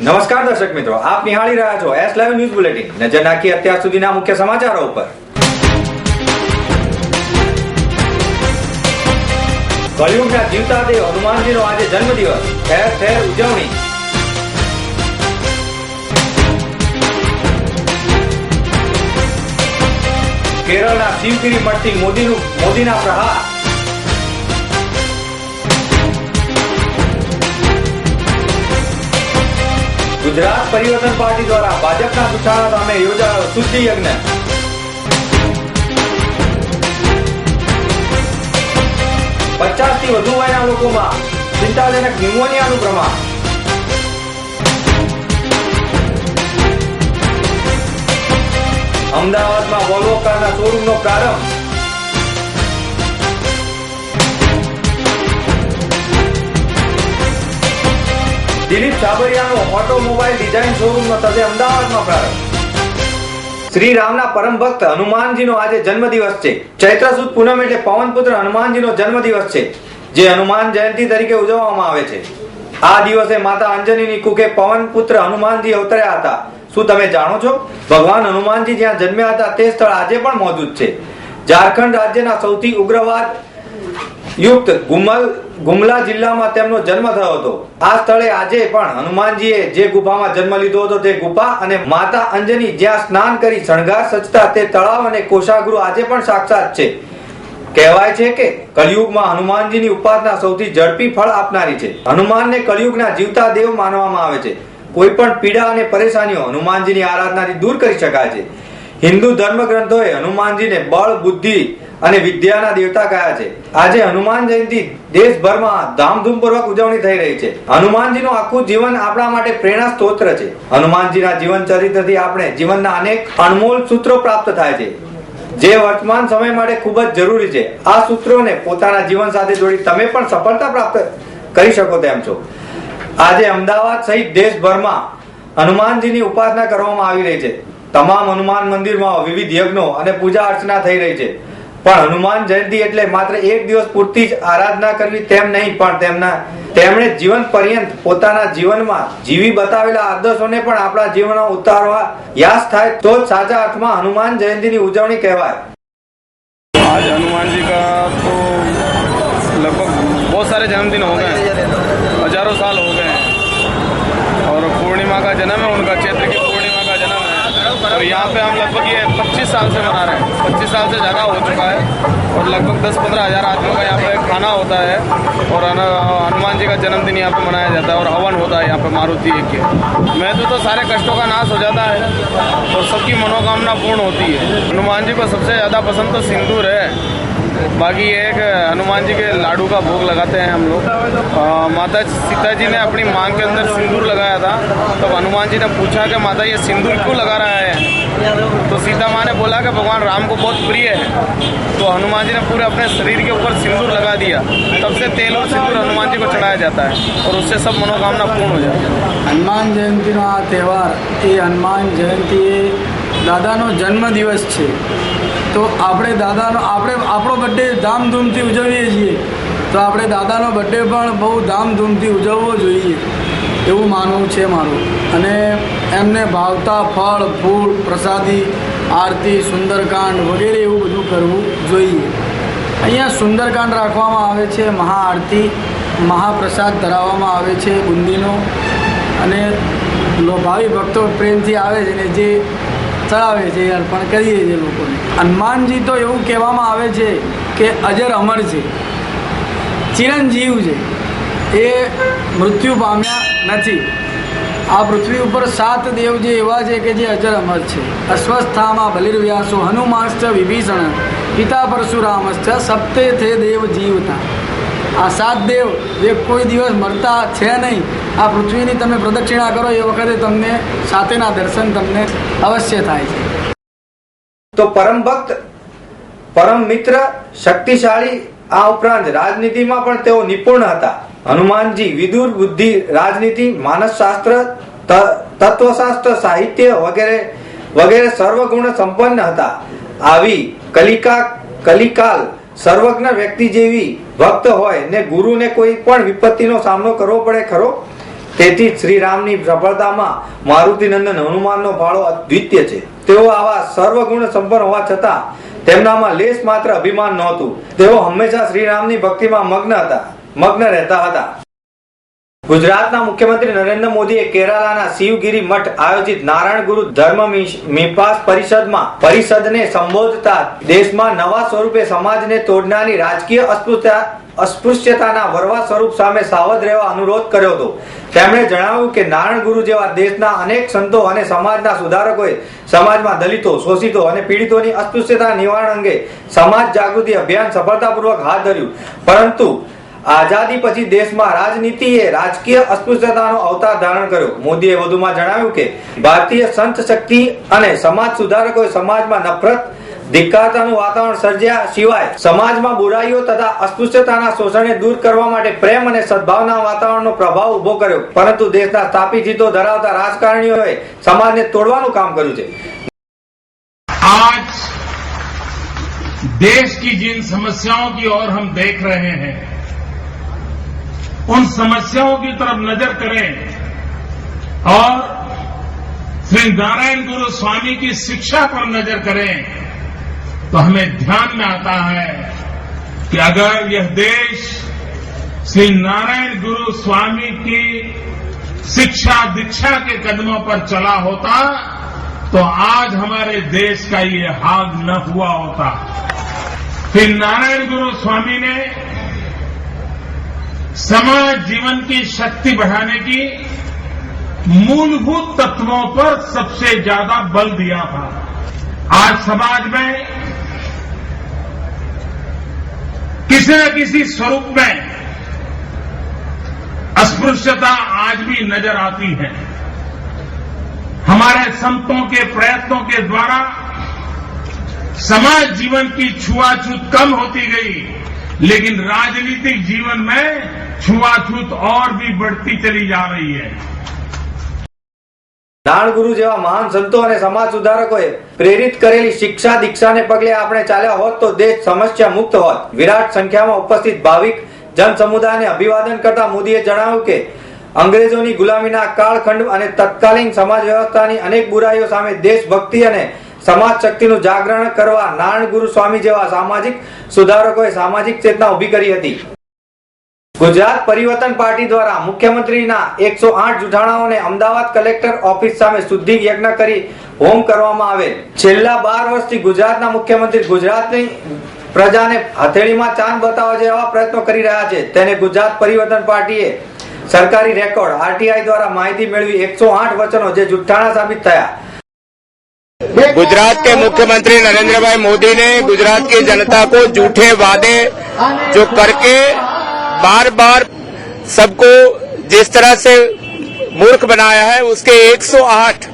નમસ્કાર દર્શક મિત્રો, આપ નિહાળી રહ્યા છો એસ લાઈવ ન્યૂઝ બુલેટિન નજર નાખી અત્યાર સુધીના મુખ્ય સમાચારો ઉપર. કળિયુગના જીવતા દેવ હનુમાનજીનો આજે જન્મદિવસ. ઠેર ઠેર ઉજવણી. કેરળના શિવગીરી મઠથી મોદીનું, મોદીના પ્રહાર. ગુજરાત પરિવર્તન પાર્ટી દ્વારા ભાજપના સુઠાણા સામે યોજાયો શુદ્ધિ યજ્ઞ. પચાસથી વધુ વયના લોકોમાં ચિંતાજનક ન્યુમોનિયાનું પ્રમાણ. અમદાવાદમાં વોલ્વો કારના શોરૂમનો પ્રારંભ. દિલીપ સાબરિયાનો ઓટોમોબાઈલ ડિઝાઇન શોરૂમનો થશે અમદાવાદમાં પ્રારંભ. શ્રી રામના પરમ ભક્ત હનુમાનજીનો આજે જન્મદિવસ છે. ચૈત્ર સુદ પૂનમ એટલે પવનપુત્ર હનુમાનજીનો જન્મદિવસ છે, જે હનુમાન જયંતિ તરીકે ઉજવવામાં આવે છે. આ દિવસે માતા અંજનીની કુકે પવનપુત્ર હનુમાનજી અવતર્યા હતા. શું તમે જાણો છો? ભગવાન હનુમાનજી જ્યાં જન્મ્યા હતા તે સ્થળ આજે પણ મોજૂદ છે. ઝારખંડ રાજ્યના સૌથી ઉગ્રવાદ યુક્ત ગુમલ ગુમલા જિલ્લામાં તેમનો જન્મ થયો હતો. આ સ્થળે આજે પણ હનુમાનજીએ જે ગુફામાં જન્મ લીધો હતો તે ગુફા અને માતા અંજની જ્યાં સ્નાન કરી શણગાર સજતા તે તળાવ અને કોષાગૃહ આજે પણ સાક્ષાત છે. કહેવાય છે કે કળિયુગમાં હનુમાનજીની ઉપાસના સૌથી ઝડપી ફળ આપનારી છે. હનુમાનને કળિયુગના જીવતા દેવ માનવામાં આવે છે. કોઈ પણ પીડા અને પરેશાનીઓ હનુમાનજીની આરાધનાથી દૂર કરી શકાય છે. હિન્દુ ધર્મ ગ્રંથોએ હનુમાનજીને બળ, બુદ્ધિ અને વિદ્યાના દેવતા કયા છે? આજે હનુમાન જયંતિ દેશભરમાં ધામધૂમપૂર્વક ઉજવણી થઈ રહી છે. હનુમાનજીનું આખું જીવન આપણા માટે પ્રેરણા સ્ત્રોત્ર છે. હનુમાનજીના જીવન ચરિત્રથી આપણે જીવનના અનેક અનમોલ સૂત્રો પ્રાપ્ત થાય છે. જે વર્તમાન સમય માટે ખૂબ જ જરૂરી છે. આ સૂત્રોને પોતાના જીવન સાથે જોડી તમે પણ સફળતા પ્રાપ્ત કરી શકો તેમ છો. આજે અમદાવાદ સહિત દેશભરમાં હનુમાનજીની ઉપાસના કરવામાં આવી રહી છે. તમામ હનુમાન મંદિરમાં વિવિધ યજ્ઞો અને પૂજા અર્ચના થઈ રહી છે. પણ હનુમાન જયંતિ એટલે માત્ર એક દિવસ પૂરતી જ આરાધના કરવી તેમ નહીં પણ તેમના તેમણે જીવન પર્યંત પોતાના જીવનમાં જીવી બતાવેલા આદર્શોને પણ આપણા જીવનમાં ઉતારવા યાસ થાય તો જ સાચા અર્થમાં હનુમાન જયંતિની ઉજવણી કહેવાય आज हनुमान जी का तो लगभग बहुत सारे जन्मदिन हो गए हैं हजारों साल हो गए हैं और पूर्णिमा का जन्म है उनका और यहाँ पे हम लगभग ये 25 साल से बना रहे हैं। 25 साल से ज़्यादा हो चुका है और लगभग 10-15 हज़ार आदमियों का यहाँ पे खाना होता है और हनुमान जी का जन्मदिन यहाँ पे मनाया जाता है और हवन होता है यहाँ पे मारुति एक के। मैं तो, तो सारे कष्टों का नाश हो जाता है और सबकी मनोकामना पूर्ण होती है। हनुमान जी को सबसे ज़्यादा पसंद तो सिंदूर है। बाकी ये हनुमान जी के लाडू का भोग लगाते हैं हम लोग। माता सीता जी ने अपनी मांग के अंदर सिंदूर लगाया था। तब तो हनुमान जी ने पूछा कि माता, ये सिंदूर क्यों लगा रहा है? तो सीता माँ ने बोला कि भगवान राम को बहुत प्रिय है। तो हनुमान जी ने पूरे अपने शरीर के ऊपर सिंदूर लगा दिया। तब से तेल और सिंदूर हनुमान जी को चढ़ाया जाता है और उससे सब मनोकामना पूर्ण हो जाती है। हनुमान जयंती का त्यौहार, ये हनुमान जयंती દાદાનો જન્મદિવસ છે. તો આપણે દાદાનો, આપણે આપણો બર્થડે ધામધૂમથી ઉજવીએ છીએ. તો આપણે દાદાનો બર્થડે પણ બહુ ધામધૂમથી ઉજવવો જોઈએ. એવું માનવું છે મારું. અને એમને ભાવતા ફળ, ફૂલ, પ્રસાદી, આરતી, સુંદરકાંડ વગેરે એવું બધું કરવું જોઈએ. અહીંયા સુંદરકાંડ રાખવામાં આવે છે, મહાઆરતી, મહાપ્રસાદ ધરાવવામાં આવે છે બુંદીનો અને ભાવિ ભક્તો પ્રેમથી આવે છે ને જે ચડાવે છે અર્પણ કરીએ છીએ લોકોને. હનુમાનજી તો એવું કહેવામાં આવે છે કે અજર અમર છે, ચિરંજીવ છે. એ મૃત્યુ પામ્યા નથી. આ પૃથ્વી ઉપર સાત દેવ જે એવા છે કે જે અજર અમર છે. અસ્વસ્થામાં બલિર્વ્યાસો હનુમાનશ્ચ વિભીષણ, પિતા પરશુરામશ્ચ, સપ્તે થે દેવ જીવતા. આ સાત દેવ જે કોઈ દિવસ મરતા છે નહીં, આ પૃથ્વીની તમે પ્રદક્ષિણા કરો એ વખતે તમને સાથેના દર્શન તમને અવશ્ય થાય છે. તો પરમ ભક્ત, પરમ મિત્ર, શક્તિશાળી આ ઉપરાંત રાજનીતિમાં પણ તેઓ નિપુણ હતા. હનુમાનજી વિદુર બુદ્ધિ, રાજનીતિ, માનસશાસ્ત્ર તત્વશાસ્ત્ર, સાહિત્ય વગેરે વગેરે સર્વગુણ સંપન્ન હતા. આવી કલિકા, કલિકાલ, સર્વજ્ઞ વ્યક્તિ જેવી ભક્ત હોય, ને ગુરુને કોઈ પણ વિપત્તિનો સામનો કરવો પડે ખરો? તેથી શ્રી રામની સફળતામાં મારુતિનંદન હનુમાનનો ફાળો અદ્વિતીય છે. તેઓ આવા સર્વગુણ સંપન્ન હોવા છતાં તેમનામાં લેશ માત્ર અભિમાન નહોતું. તેઓ હંમેશા શ્રી રામની ભક્તિમાં મગ્ન હતા, મગ્ન રહેતા હતા. ગુજરાતના મુખ્યમંત્રી નરેન્દ્ર મોદીએ કેરાલાના શિવગીરી મઠ આયોજિત નારાયણ ગુરુ ધર્મ મીપાસ પરિષદમાં પરિષદને સંબોધતા દેશમાં નવા સ્વરૂપે સમાજને તોડનારી રાજકીય અસ્પૃશ્યતા અસ્પૃશ્યતાના વરવા સ્વરૂપ સામે સાવધ રહેવા અનુરોધ કર્યો હતો. તેમણે જણાવ્યું કે નારાયણ ગુરુ જેવા દેશના અનેક સંતો અને સમાજના સુધારકોએ સમાજમાં દલિતો, શોષિતો અને પીડિતોની અસ્પૃશ્યતા નિવારણ અંગે સમાજ જાગૃતિ અભિયાન સફળતાપૂર્વક હાથ ધર્યું. પરંતુ આઝાદી પછી દેશમાં રાજનીતિએ રાજકીય અસ્પૃશ્યતાનો અવતાર ધારણ કર્યો. મોદીએ વધુમાં જણાવ્યું કે, ભારતીય સંત શક્તિ અને સમાજ સુધારકોએ સમાજમાં નફરત, ધિક્કારતાનું વાતાવરણ સર્જ્યા સિવાય સમાજમાં બુરાઈઓ તથા અસ્પૃશ્યતાના શોષણને દૂર કરવા માટે પ્રેમ અને સદભાવના વાતાવરણનો પ્રભાવ ઊભો કર્યો. પરંતુ દેશના સ્થાપિત હિતો ધરાવતા રાજકારણીઓએ સમાજને તોડવાનું કામ કર્યું છે. આજ દેશ કી જિન સમસ્યાઓ કી ઓર હમ દેખ રહે હૈ. उन समस्याओं की तरफ नजर करें और श्री नारायण गुरु स्वामी की शिक्षा पर नजर करें तो हमें ध्यान में आता है कि अगर यह देश श्री नारायण गुरु स्वामी की शिक्षा दीक्षा के कदमों पर चला होता तो आज हमारे देश का ये हाल न हुआ होता फिर नारायण गुरु स्वामी ने समाज जीवन की शक्ति बढ़ाने की मूलभूत तत्वों पर सबसे ज़्यादा बल दिया था। आज समाज में किसी न किसी स्वरूप में अस्पृश्यता आज भी नज़र आती है। हमारे संतों के प्रयत्नों के द्वारा समाज जीवन की छुआछूत कम होती गई, लेकिन राजनीतिक जीवन में छुआछूत और भी बढ़ती चली जा रही है નાણ ગુરુ જેવા મહાન સંતો અને સમાજ સુધારકોએ પ્રેરિત કરેલી શિક્ષા દીક્ષાને પગલે આપણે ચાલ્યા હોત તો દેશ સમસ્યા મુક્ત હોત વિરાટ સંખ્યામાં ઉપસ્થિત ભાવિક જન સમુદાયને અભિવાદન કરતા મોદીએ જણાવ્યું કે અંગ્રેજોની ગુલામીના કાળખંડ અને તત્કાલીન સમાજ વ્યવસ્થાની અનેક બુરાઈઓ સામે દેશભક્તિ અને સમાજ શક્તિનું જાગરણ કરવા નારાયણ ગુરુ સ્વામી જેવા સામાજિક સુધારકોએ સામાજિક ચેતના ઉભી કરી હતી ગુજરાત પરિવર્તન પાર્ટી દ્વારા મુખ્યમંત્રીના એકસો આઠ જુઠાણાઓને અમદાવાદ કલેક્ટર ઓફિસ સામે શુદ્ધિ યજ્ઞ કરી હોમ કરવામાં આવેલ છેલ્લા બાર વર્ષથી ગુજરાતના મુખ્યમંત્રી ગુજરાતની પ્રજાને હથેળીમાં ચાંદ બતાવવા જેવા પ્રયત્નો કરી રહ્યા છે તેને ગુજરાત પરિવર્તન પાર્ટીએ સરકારી રેકોર્ડ આરટીઆઈ દ્વારા માહિતી મેળવી એકસો આઠ વચનો જે જુઠ્ઠાણા સાબિત થયા गुजरात के मुख्यमंत्री नरेंद्र भाई मोदी ने गुजरात की जनता को झूठे वादे जो करके बार बार सबको जिस तरह से मूर्ख बनाया है, उसके 108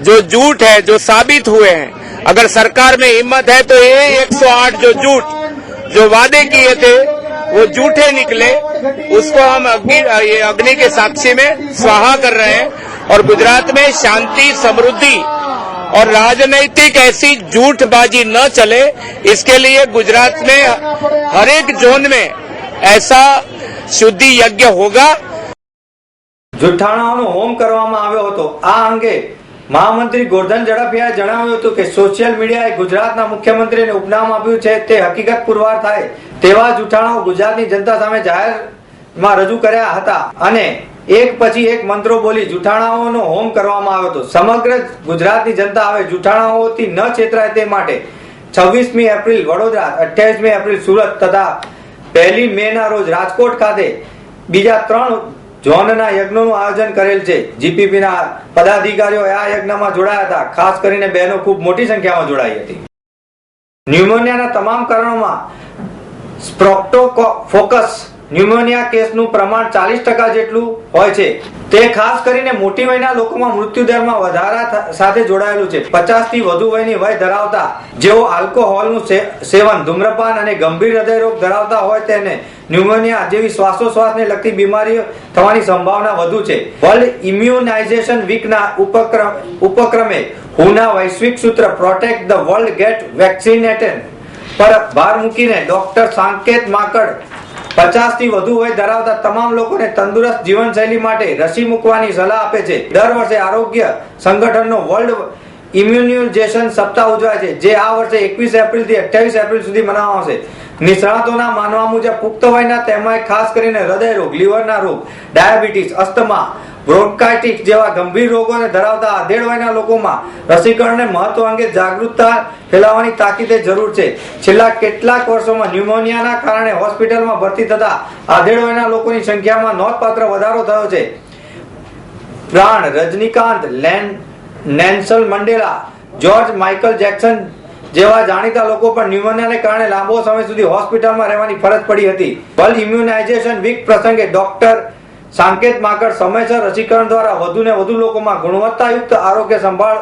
जो झूठ है, जो साबित हुए हैं। अगर सरकार में हिम्मत है तो ये 108 जो झूठ, जो वादे किए थे, वो झूठे निकले। उसको हम अग्नि, ये अग्नि के साक्षी में स्वाहा कर रहे हैं। और गुजरात में शांति, समृद्धि और राजनैतिक ऐसी झूठबाजी न चले, इसके लिए गुजरात में हर एक जोन में ऐसा શુદ્ધિ યજ્ઞ હોગા જુઠ્ઠાણાઓનો હોમ કરવામાં આવ્યો હતો આ અંગે મહામંત્રી ગોરધન ઝડફિયાએ જણાવ્યું હતું કે સોશિયલ મીડિયાએ ગુજરાતના મુખ્યમંત્રીને ઉપનામ આપ્યું છે. તે હકીકત પુરવાર થાય તેવા જુઠાણાઓ ગુજરાતની જનતા સામે જાહેરમાં રજૂ કર્યા હતા અને એક પછી એક મંત્રો બોલી જુઠાણાઓનો હોમ કરવામાં આવ્યો હતો. સમગ્ર ગુજરાતની જનતા હવે જુઠાણાઓથી ન છેતરાય તે માટે છવ્વીસમી એપ્રિલ વડોદરા, અઠ્યાવીસમી એપ્રિલ સુરત તથા પહેલી મે ના રોજ રાજકોટ ખાતે બીજા ત્રણ ઝોનના યજ્ઞોનું આયોજન કરેલ છે. જીપીપી ના પદાધિકારીઓ આ યજ્ઞમાં જોડાયા હતા. ખાસ કરીને બહેનો ખૂબ મોટી સંખ્યામાં જોડાઈ હતી. ન્યુમોનિયાના તમામ કારણોમાં સ્પ્રોક્ટોફોકસ ન્યુમોનિયા કેસનું પ્રમાણ ચાલીસ ટકા જેટલું હોય છે. તે ખાસ કરીને મોટી વયના લોકોમાં મૃત્યુદરમાં વધારા સાથે જોડાયેલું છે. પચાસથી વધુ વયની વય ધરાવતા જેઓ આલ્કોહોલનું સેવન, ધૂમ્રપાન અને ગંભીર હૃદયરોગ ધરાવતા હોય તેને ન્યુમોનિયા જેવી શ્વાસોશ્વાસને લગતી બીમારીઓ થવાની સંભાવના વધુ છે. વર્લ્ડ ઇમ્યુનાઇઝેશન વીકના ઉપક્રમ ઉપક્રમે હુના વૈશ્વિક સૂત્ર protect the world get vaccinated પર ભાર મૂકીને ડોક્ટર સાંકેત માકડ પચાસથી વધુ વય ધરાવતા તમામ લોકોને તંદુરસ્ત જીવનશૈલી માટે રસી મૂકવાની સલાહ આપે છે. દર વર્ષે આરોગ્ય સંગઠનનો વર્લ્ડ ઇમ્યુનાઇઝેશન સપ્તાહ ઉજવાય છે, જે આ વર્ષે એકવીસ એપ્રિલથી અઠ્યાવીસ એપ્રિલ સુધી મનાવવામાં નિષ્ણાતોના માનવા મુજબ પુખ્ત વયના તેમાંય ખાસ કરીને હૃદય રોગ લીવરના રોગ, ડાયાબિટીસ, અસ્થમા બ્રોન્કાઇટિસ જેવા ગંભીર રોગોને ધરાવતા આધેડ વયના લોકોમાં રસીકરણને મહત્વ અંગે જાગૃતતા ફેલાવવાની તાકીદે જરૂર છે. છેલ્લા કેટલાક વર્ષોમાં ન્યુમોનિયાના કારણે હોસ્પિટલમાં ભરતી થતા આધેડ વયના લોકોની સંખ્યામાં નોંધપાત્ર વધારો થયો છે. Pran Rajinikanth, lane, Nelson Mandela, George Michael Jackson જેવા જાણીતા લોકો પણ ન્યુમોનિયાને કારણે લાંબો સમય સુધી હોસ્પિટલમાં રહેવાની ફરજ પડી હતી. વર્લ્ડ ઇમ્યુનાઇઝેશન વીક પ્રસંગે ડોક્ટર સાંકેત માકડ સમયસર રસીકરણ દ્વારા વધુ ને વધુ લોકોમાં ગુણવત્તાયુક્ત આરોગ્ય સંભાળ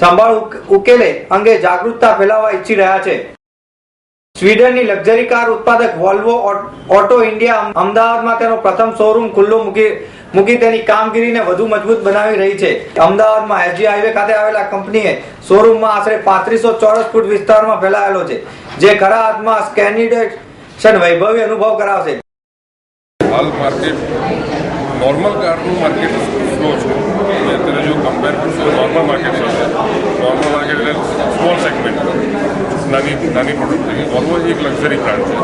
સંભાળ ઉકેલે અંગે જાગૃતતા ફેલાવવા ઈચ્છી રહ્યા છે. સ્વીડનની લક્ઝરી કાર ઉત્પાદક વોલ્વો ઓટો ઇન્ડિયા અમદાવાદમાં તેનો પ્રથમ શોરૂમ ખુલ્લો મૂકી મૂકી તેની કામગીરીને વધુ મજબૂત બનાવી રહી છે. અમદાવાદમાં એસજી હાઈવે ખાતે આવેલા કંપનીએ શોરૂમમાં આશરે પાંત્રીસો ચોરસ ફૂટ વિસ્તારમાં ફેલાયેલો છે, જે ખરા હાથમાં સ્કેનિડેશન વૈભવી અનુભવ કરાવશે. હાલ માર્કેટ નોર્મલ કારનું માર્કેટ સ્લો છે અને અત્યારે જો કમ્પેર કરશો નોર્મલ માર્કેટ સાથે નોર્મલ માર્કેટ એટલે સ્મોલ સેગમેન્ટ નાની નાની પ્રોડક્ટ છે વોલ્વો એક લક્ઝરી બ્રાન્ડ છે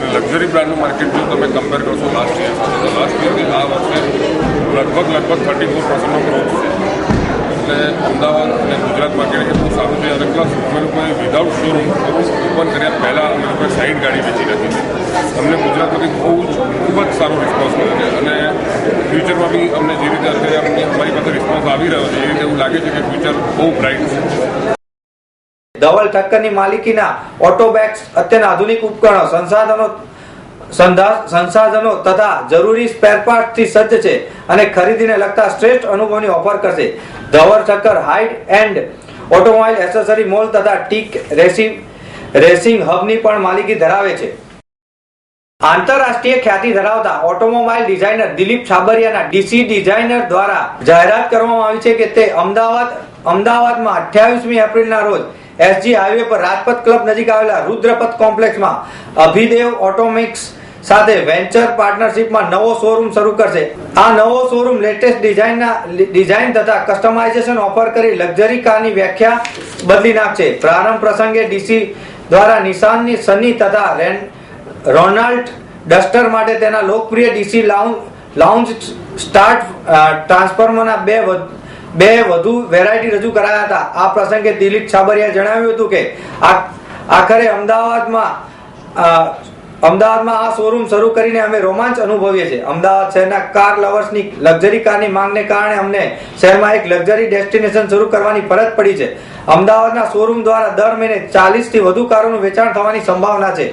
અને લક્ઝરી બ્રાન્ડનું માર્કેટ જો તમે કમ્પેર કરશો લાસ્ટ યર સાથે તો લાસ્ટ યરથી આ વર્ષે લગભગ લગભગ થર્ટી ફોર પર્સન્ટનો ગ્રોથ છે એટલે અમદાવાદ અને ગુજરાત માર્કેટ એટલું સારું છે અને પ્લસ અમે લોકોએ વિધાઉટ શોરૂમ ઓપન કર્યા પહેલાં અમે લોકોએ સાઈડ ગાડી વેચી નાખી છે અમને ગુજરાતમાંથી બહુ જ ખૂબ જ સારો રિસ્પોન્સ મળ્યો છે અને ફ્યુચરમાં બી અમને જે રીતે અત્યારે અમારી પાસે રિસ્પોન્સ આવી રહ્યો છે, એ રીતે એવું લાગે છે કે ફ્યુચર બહુ બ્રાઇટ છે. ધવલ ઠક્કરની માલિકીના ઓટોબેક્સ અત્યંત આધુનિક ઉપકરણો, સંસાધનો સંસાધનો તથા જરૂરી સ્પેરપાર્ટથી સજ્જ છે અને ખરીદીને લગતા શ્રેષ્ઠ અનુભવની ઓફર કરશે. Dhaval Thakkar high end automobile accessory mall તથા ટીક રેસિંગ રેસિંગ હબની પણ માલિકી ધરાવે છે. આંતરરાષ્ટ્રીય ખ્યાતિ ધરાવતા ઓટોમોબાઈલ ડિઝાઇનર દિલીપ છાબરિયાના ડીસી ડિઝાઇનર દ્વારા જાહેરાત કરવામાં આવી છે કે તે અમદાવાદ, અમદાવાદમાં અઠ્યાવીસમી એપ્રિલના રોજ એસજી હાઈવે પર રાજપથ ક્લબ નજીક આવેલા રુદ્રપથ કોમ્પ્લેક્સમાં અભિદેવ ઓટોમિક્સ સાથે વેન્ચર પાર્ટનરશિપમાં નવો શોરૂમ શરૂ કરશે. આ નવો શોરૂમ લેટેસ્ટ ડિઝાઇનના, ડિઝાઇન તથા કસ્ટમાઇઝેશન ઓફર કરી લક્ઝરી કારની વ્યાખ્યા બદલી નાખશે. પ્રારંભ પ્રસંગે ડીસી દ્વારા નિશાનની સની તથા રેન રોનાલ્ડ ડસ્ટર માટે તેના લોકપ્રિય ડીસી લાઉન્જ સ્ટાર્ટ ટ્રાન્સફોર્મરના બે બે વધુ વેરાયટી રજૂ કરાયા હતા. આ પ્રસંગે દિલીપ છાબરિયાએ જણાવ્યું હતું કે આખરે અમદાવાદમાં અમદાવાદમાં આ શોરૂમ શરૂ કરીને અમે રોમાંચ અનુભવીએ છીએ. અમદાવાદ શહેરના કાર લવર્સની લક્ઝરી કારની માંગને કારણે અમને શહેરમાં એક લક્ઝરી ડેસ્ટિનેશન શરૂ કરવાની ફરજ પડી છે. અમદાવાદના શોરૂમ દ્વારા દર મહિને ચાલીસથી વધુ કારોનું વેચાણ થવાની સંભાવના છે.